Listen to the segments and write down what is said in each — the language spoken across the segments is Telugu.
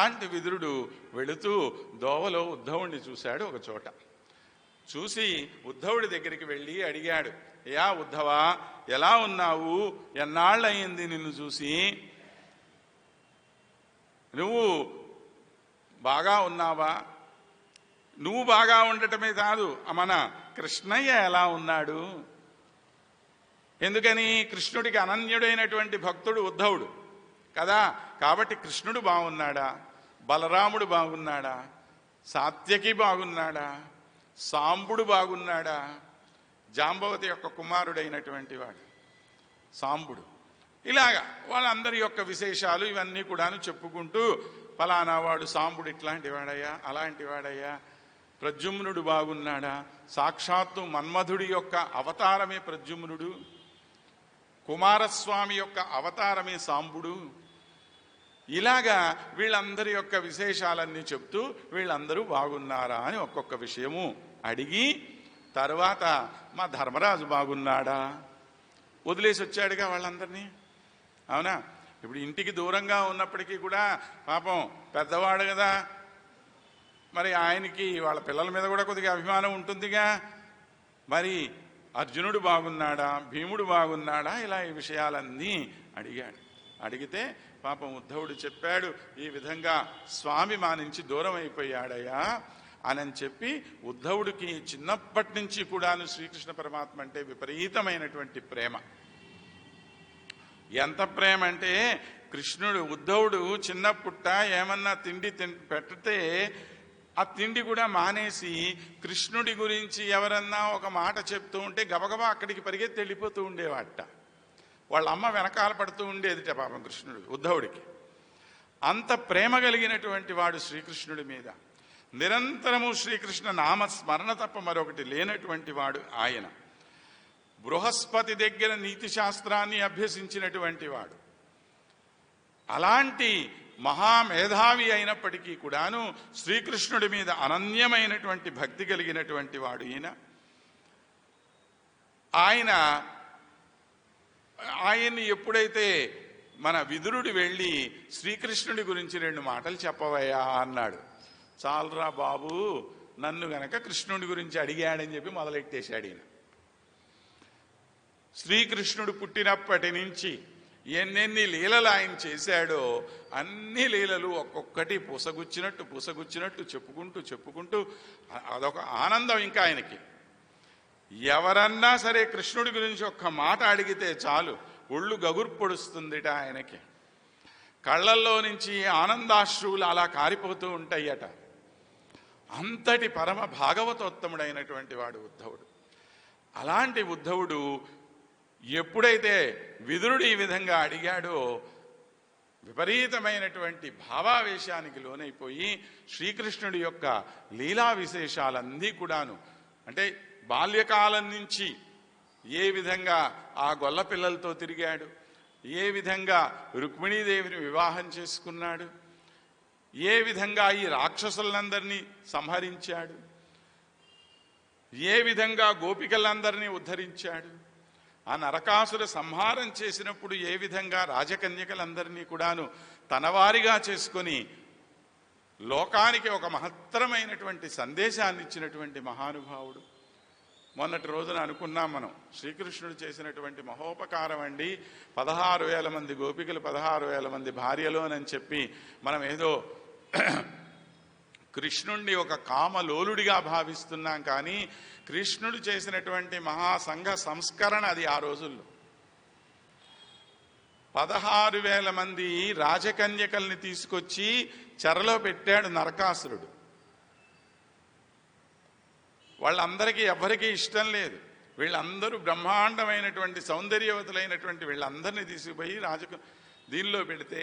అలాంటి విదురుడు వెళుతూ దోవలో ఉద్ధవుణ్ణి చూశాడు ఒక చోట. చూసి ఉద్ధవుడి దగ్గరికి వెళ్ళి అడిగాడు యా ఉద్ధవా ఎలా ఉన్నావు? ఎన్నాళ్ళయింది నిన్ను చూసి? నువ్వు బాగా ఉన్నావా? నువ్వు బాగా ఉండటమే కాదు మన కృష్ణయ్య ఎలా ఉన్నాడు? ఎందుకని? కృష్ణుడికి అనన్యుడైనటువంటి భక్తుడు ఉద్ధవుడు కదా కాబట్టి కృష్ణుడు బాగున్నాడా? బలరాముడు బాగున్నాడా? సాత్యకి బాగున్నాడా? సాంబుడు బాగున్నాడా? జాంబవతి యొక్క కుమారుడైనటువంటి వాడు. సాంబుడు. ఇలాగా వాళ్ళందరి యొక్క విశేషాలు ఇవన్నీ కూడాను చెప్పుకుంటూ ఫలానా వాడు సాంబుడు ఇట్లాంటి వాడయ్యా అలాంటి వాడయ్యా ప్రద్యుమ్నుడు బాగున్నాడా? సాక్షాత్తు మన్మధుడి యొక్క అవతారమే ప్రద్యుమ్నుడు కుమారస్వామి యొక్క అవతారమే సాంబుడు ఇలాగా వీళ్ళందరి యొక్క విశేషాలన్నీ చెప్తూ వీళ్ళందరూ బాగున్నారా అని ఒక్కొక్క విషయము అడిగి తర్వాత మా ధర్మరాజు బాగున్నాడా? వదిలేసి వచ్చాడుగా వాళ్ళందరినీ. అవునా? ఇప్పుడు ఇంటికి దూరంగా ఉన్నప్పటికీ కూడా పాపం పెద్దవాడు కదా. మరి ఆయనకి వాళ్ళ పిల్లల మీద కూడా కొద్దిగా అభిమానం ఉంటుందిగా. మరి అర్జునుడు బాగున్నాడా? భీముడు బాగున్నాడా? ఇలా ఈ విషయాలన్నీ అడిగాడు. అడిగితే పాపం ఉద్ధవుడు చెప్పాడు ఈ విధంగా స్వామి మా నుంచి దూరం అయిపోయాడయ్యా అని చెప్పి ఉద్ధవుడికి చిన్నప్పటి నుంచి కూడాను శ్రీకృష్ణ పరమాత్మ అంటే విపరీతమైనటువంటి ప్రేమ. ఎంత ప్రేమ అంటే కృష్ణుడు ఉద్ధవుడు చిన్నప్పుట్ట ఏమన్నా తిండి తిన్ పెట్టితే ఆ తిండి కూడా మానేసి కృష్ణుడి గురించి ఎవరన్నా ఒక మాట చెప్తూ ఉంటే గబగబా అక్కడికి పరిగెత్తి వెళ్ళిపోతూ ఉండేవాట వాళ్ళ అమ్మ వెనకాల పడుతూ ఉండేదిట పాపం కృష్ణుడు ఉద్ధవుడికి. అంత ప్రేమ కలిగినటువంటి వాడు శ్రీకృష్ణుడి మీద. నిరంతరము శ్రీకృష్ణ నామ స్మరణ తప్ప మరొకటి లేనటువంటి వాడు ఆయన. బృహస్పతి దగ్గర నీతి శాస్త్రాన్ని అభ్యసించినటువంటి వాడు. అలాంటి మహామేధావి అయినప్పటికీ కూడాను శ్రీకృష్ణుడి మీద అనన్యమైనటువంటి భక్తి కలిగినటువంటి వాడు ఈయన. ఆయన ఆయన్ని ఎప్పుడైతే మన విదురుడు వెళ్ళి శ్రీకృష్ణుడి గురించి రెండు మాటలు చెప్పవయ్యా అన్నాడు. చాలరా బాబు నన్ను గనక కృష్ణుడి గురించి అడిగాడని చెప్పి మొదలెట్టేశాడు ఈయన. శ్రీకృష్ణుడు పుట్టినప్పటి నుంచి ఎన్నెన్ని లీలలు ఆయన చేశాడో అన్ని లీలలు ఒక్కొక్కటి పూసగుచ్చినట్టు పూసగుచ్చినట్టు చెప్పుకుంటూ చెప్పుకుంటూ అదొక ఆనందం ఇంకా ఆయనకి. ఎవరన్నా సరే కృష్ణుడి గురించి ఒక్క మాట అడిగితే చాలు. ఒళ్ళు గగుర్పొడుస్తుందిట ఆయనకి. కళ్ళల్లో నుంచి ఆనందాశ్రువులు అలా కారిపోతూ ఉంటాయట. అంతటి పరమ భాగవతోత్తముడైనటువంటి వాడు ఉద్ధవుడు. అలాంటి ఉద్ధవుడు ఎప్పుడైతే విదురుడు ఈ విధంగా అడిగాడో విపరీతమైనటువంటి భావావేశానికి లోనైపోయి శ్రీకృష్ణుడి యొక్క లీలా విశేషాలన్నీ కూడాను అంటే బాల్యకాలం నుంచి ఏ విధంగా ఆ గొల్ల పిల్లలతో తిరిగాడు? ఏ విధంగా రుక్మిణీదేవిని వివాహం చేసుకున్నాడు? ఏ విధంగా ఈ రాక్షసులందరినీ సంహరించాడు? ఏ విధంగా గోపికలందరినీ ఉద్ధరించాడు? ఆ నరకాసుర సంహారం చేసినప్పుడు ఏ విధంగా రాజకన్యకలందరినీ కూడాను తనవారిగా చేసుకొని లోకానికి ఒక మహత్తరమైనటువంటి సందేశాన్ని ఇచ్చినటువంటి మహానుభావుడు. మొన్నటి రోజున అనుకున్నాం మనం. శ్రీకృష్ణుడు చేసినటువంటి మహోపకారం అండి. పదహారు వేల మంది గోపికలు పదహారు వేల మంది భార్యలోనని చెప్పి మనం ఏదో కృష్ణుణ్ణి ఒక కామలోలుడిగా భావిస్తున్నాం కానీ కృష్ణుడు చేసినటువంటి మహాసంఘ సంస్కరణ అది ఆ రోజుల్లో. పదహారు వేల మంది రాజకన్యకల్ని తీసుకొచ్చి చెరలో పెట్టాడు నరకాసురుడు. వాళ్ళందరికీ ఎవరికీ ఇష్టం లేదు. వీళ్ళందరూ బ్రహ్మాండమైనటువంటి సౌందర్యవతులైనటువంటి వీళ్ళందరినీ తీసుకుపోయి రాజక దీనిలో పెడితే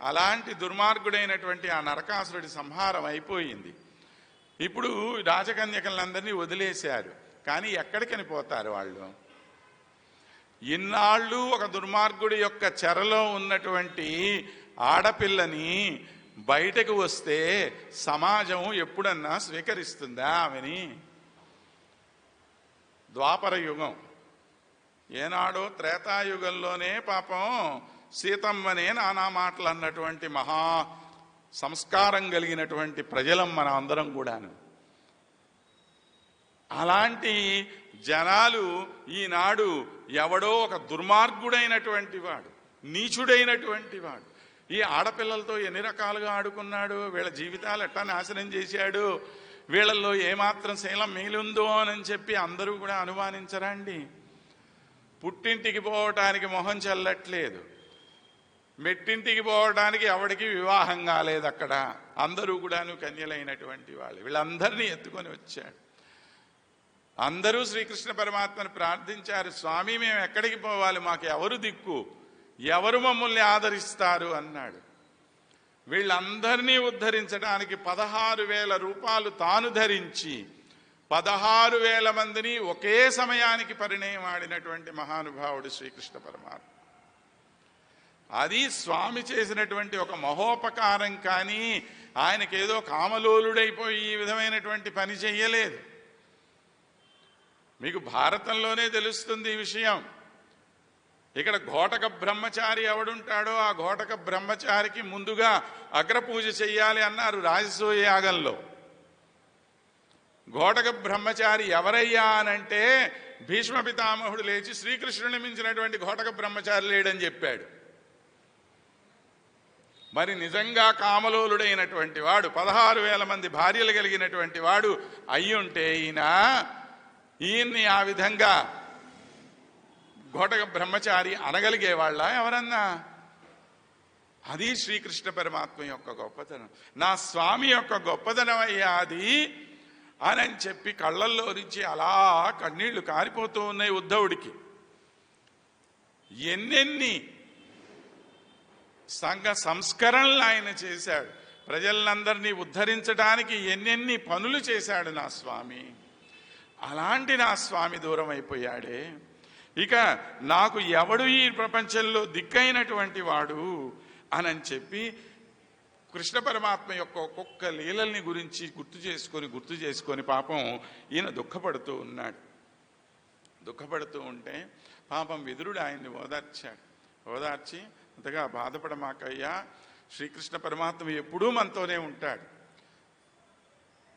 అలాంటి దుర్మార్గుడైనటువంటి ఆ నరకాసురుడి సంహారం అయిపోయింది. ఇప్పుడు రాజకన్యకలందరినీ వదిలేశారు. కానీ ఎక్కడికని పోతారు వాళ్ళు? ఇన్నాళ్ళు ఒక దుర్మార్గుడి యొక్క చెరలో ఉన్నటువంటి ఆడపిల్లని బయటకు వస్తే సమాజం ఎప్పుడన్నా స్వీకరిస్తుందా ఆమెని? ద్వాపర యుగం. ఏనాడో త్రేతాయుగంలోనే పాపం సీతమ్మనే నానా మాటలు అన్నటువంటి మహా సంస్కారం కలిగినటువంటి ప్రజలం మన అందరం కూడాను. అలాంటి జనాలు ఈనాడు ఎవడో ఒక దుర్మార్గుడైనటువంటి వాడు నీచుడైనటువంటి వాడు. ఈ ఆడపిల్లలతో ఎన్ని రకాలుగా ఆడుకున్నాడు వీళ్ళ జీవితాలు ఎట్టా నాశనం చేశాడు వీళ్ళల్లో ఏమాత్రం శైలం మిగిలిందో అని చెప్పి అందరూ కూడా అనుమానించరా అండి పుట్టింటికి పోవటానికి మొహం చల్లట్లేదు. మెట్టింటికి పోవడానికి ఎవడికి వివాహం కాలేదు అక్కడ. అందరూ కూడాను కన్యలైనటువంటి వాళ్ళు. వీళ్ళందరినీ ఎత్తుకొని వచ్చాడు. అందరూ శ్రీకృష్ణ పరమాత్మను ప్రార్థించారు స్వామి మేము ఎక్కడికి పోవాలి? మాకు ఎవరు దిక్కు? ఎవరు మమ్మల్ని ఆదరిస్తారు? అన్నాడు. వీళ్ళందరినీ ఉద్ధరించడానికి పదహారు వేల రూపాయలు తాను ధరించి పదహారు వేల మందిని ఒకే సమయానికి పరిణయం ఆడినటువంటి మహానుభావుడు శ్రీకృష్ణ పరమాత్మ. అది స్వామి చేసినటువంటి ఒక మహోపకారం కానీ ఆయనకేదో కామలోలుడైపోయి ఈ విధమైనటువంటి పని చెయ్యలేదు. మీకు భారతంలోనే తెలుస్తుంది ఈ విషయం. ఇక్కడ ఘోటక బ్రహ్మచారి ఎవడుంటాడో ఆ ఘోటక బ్రహ్మచారికి ముందుగా అగ్రపూజ చెయ్యాలి అన్నారు రాజసూయ యాగంలో. ఘోటక బ్రహ్మచారి ఎవరయ్యా అనంటే భీష్మ పితామహుడు లేచి శ్రీకృష్ణుని మించినటువంటి ఘోటక బ్రహ్మచారి లేడని చెప్పాడు. మరి నిజంగా కామలోలుడైనటువంటి వాడు పదహారు వేల మంది భార్యలు కలిగినటువంటి వాడు అయ్యుంటే ఈయన ఈయన్ని ఆ విధంగా ఘోటక బ్రహ్మచారి అనగలిగేవాళ్ళ ఎవరన్నా? అది శ్రీకృష్ణ పరమాత్మ యొక్క గొప్పతనం. నా స్వామి యొక్క గొప్పతనం అయ్యా అది. అని అని చెప్పి కళ్ళల్లో నుంచి అలా కన్నీళ్ళు కారిపోతూ ఉన్నాయి ఉద్ధవుడికి. ఎన్నెన్ని సంఘ సంస్కరణలు ఆయన చేశాడు. ప్రజలందరినీ ఉద్ధరించడానికి ఎన్నెన్ని పనులు చేశాడు నా స్వామి. అలాంటి నా స్వామి దూరం అయిపోయాడే. ఇక నాకు ఎవడు ఈ ప్రపంచంలో దిక్కైనటువంటి వాడు అని చెప్పి కృష్ణ పరమాత్మ యొక్క ఒక్కొక్క లీలల్ని గురించి గుర్తు చేసుకొని గుర్తు చేసుకొని పాపం ఈయన దుఃఖపడుతూ ఉన్నాడు. దుఃఖపడుతూ ఉంటే పాపం విదురుడు ఆయన్ని ఓదార్చాడు. ఓదార్చి అంతగా బాధపడమాకయ్యా శ్రీకృష్ణ పరమాత్మ ఎప్పుడూ మనతోనే ఉంటాడు.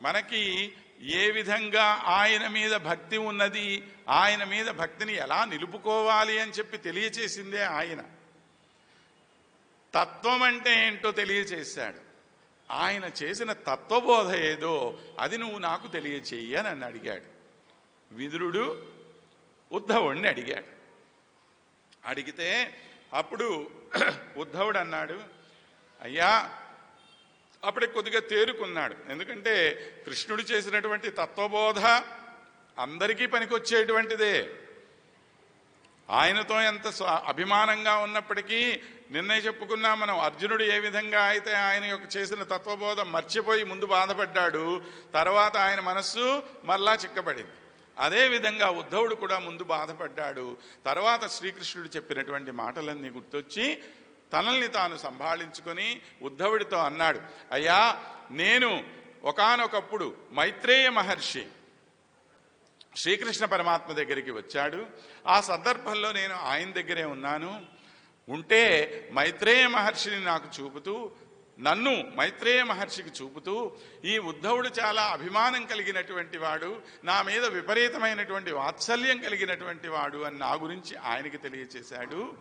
మనకి ఏ విధంగా ఆయన మీద భక్తి ఉన్నది ఆయన మీద భక్తిని ఎలా నిలుపుకోవాలి అని చెప్పి తెలియచేసిందే ఆయన. తత్వం అంటే ఏంటో తెలియచేశాడు. ఆయన చేసిన తత్వబోధ ఏదో అది నువ్వు నాకు తెలియచేయి అని నన్ను అడిగాడు. విదురుడు ఉద్ధవుడిని అడిగాడు. అడిగితే అప్పుడు ఉద్ధవుడు అన్నాడు అయ్యా అప్పుడే కొద్దిగా తేరుకున్నాడు. ఎందుకంటే కృష్ణుడు చేసినటువంటి తత్వబోధ అందరికీ పనికొచ్చేటువంటిదే. ఆయనతో ఎంత అభిమానంగా ఉన్నప్పటికీ నిన్నే చెప్పుకున్నా మనం అర్జునుడు ఏ విధంగా అయితే ఆయన యొక్క చేసిన తత్వబోధ మర్చిపోయి ముందు బాధపడ్డాడు తర్వాత ఆయన మనస్సు మరలా చిక్కబడింది. అదే విధంగా ఉద్ధవుడు కూడా ముందు బాధపడ్డాడు. తర్వాత శ్రీకృష్ణుడు చెప్పినటువంటి మాటలన్నీ గుర్తొచ్చి తనల్ని తాను సంభాళించుకొని ఉద్ధవుడితో అన్నాడు అయ్యా నేను ఒకానొకప్పుడు మైత్రేయ మహర్షి శ్రీకృష్ణ పరమాత్మ దగ్గరికి వచ్చాడు. ఆ సందర్భంలో నేను ఆయన దగ్గరే ఉన్నాను. ఉంటే మైత్రేయ మహర్షిని నాకు చూపుతూ నన్ను మైత్రేయ మహర్షికి చూపుతూ ఈ ఉద్ధవుడు చాలా అభిమానం కలిగినటువంటి వాడు నా మీద విపరీతమైనటువంటి వాత్సల్యం కలిగినటువంటి వాడు అని నా గురించి ఆయనకి తెలియచేశాడు.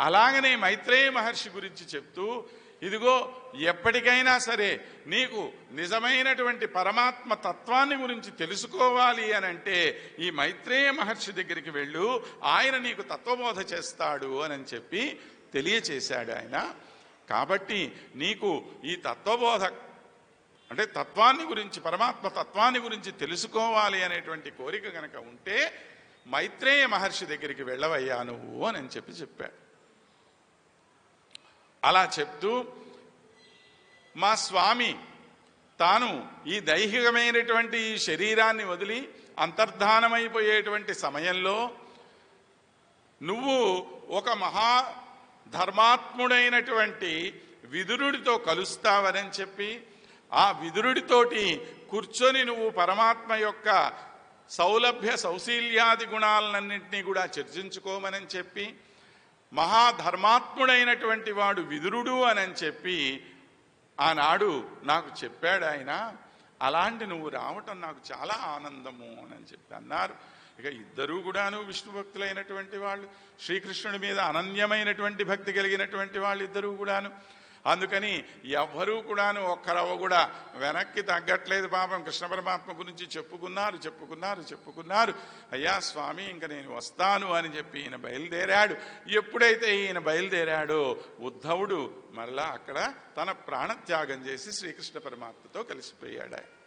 అలాగనే మైత్రేయ మహర్షి గురించి చెప్తూ ఇదిగో ఎప్పటికైనా సరే నీకు నిజమైనటువంటి పరమాత్మ తత్వాన్ని గురించి తెలుసుకోవాలి అని అంటే ఈ మైత్రేయ మహర్షి దగ్గరికి వెళ్ళు ఆయన నీకు తత్వబోధ చేస్తాడు అని చెప్పి తెలియచేశాడు ఆయన. కాబట్టి నీకు ఈ తత్వబోధ అంటే తత్వాన్ని గురించి పరమాత్మ తత్వాన్ని గురించి తెలుసుకోవాలి అనేటువంటి కోరిక కనుక ఉంటే మైత్రేయ మహర్షి దగ్గరికి వెళ్ళవయ్యా నువ్వు అని చెప్పి చెప్పాడు. అలా చెప్తూ మా స్వామి తాను ఈ దైహికమైనటువంటి ఈ శరీరాన్ని వదిలి అంతర్ధానమైపోయేటువంటి సమయంలో నువ్వు ఒక మహా ధర్మాత్ముడైనటువంటి విదురుడితో కలుస్తావని చెప్పి ఆ విదురుడితోటి కూర్చొని నువ్వు పరమాత్మ యొక్క సౌలభ్య సౌశీల్యాది గుణాలన్నింటినీ కూడా చర్చించుకోమని చెప్పి మహాధర్మాత్ముడైనటువంటి వాడు విదురుడు అని చెప్పి ఆనాడు నాకు చెప్పాడు ఆయన అలాంటి నువ్వు రావటం నాకు చాలా ఆనందము అని చెప్పి అన్నారు. ఇక ఇద్దరూ కూడాను విష్ణు భక్తులైనటువంటి వాళ్ళు శ్రీకృష్ణుడి మీద అనన్యమైనటువంటి భక్తి కలిగినటువంటి వాళ్ళు ఇద్దరూ కూడాను. అందుకని ఎవ్వరూ కూడాను ఒక్కరవ కూడా వెనక్కి తగ్గట్లేదు పాపం కృష్ణ పరమాత్మ గురించి చెప్పుకున్నారు చెప్పుకున్నారు చెప్పుకున్నారు. అయ్యా స్వామి ఇంక నేను వస్తాను అని చెప్పి ఈయన బయలుదేరాడు. ఎప్పుడైతే ఈయన బయలుదేరాడో ఉద్ధవుడు మరలా అక్కడ తన ప్రాణత్యాగం చేసి శ్రీకృష్ణ పరమాత్మతో కలిసిపోయాడు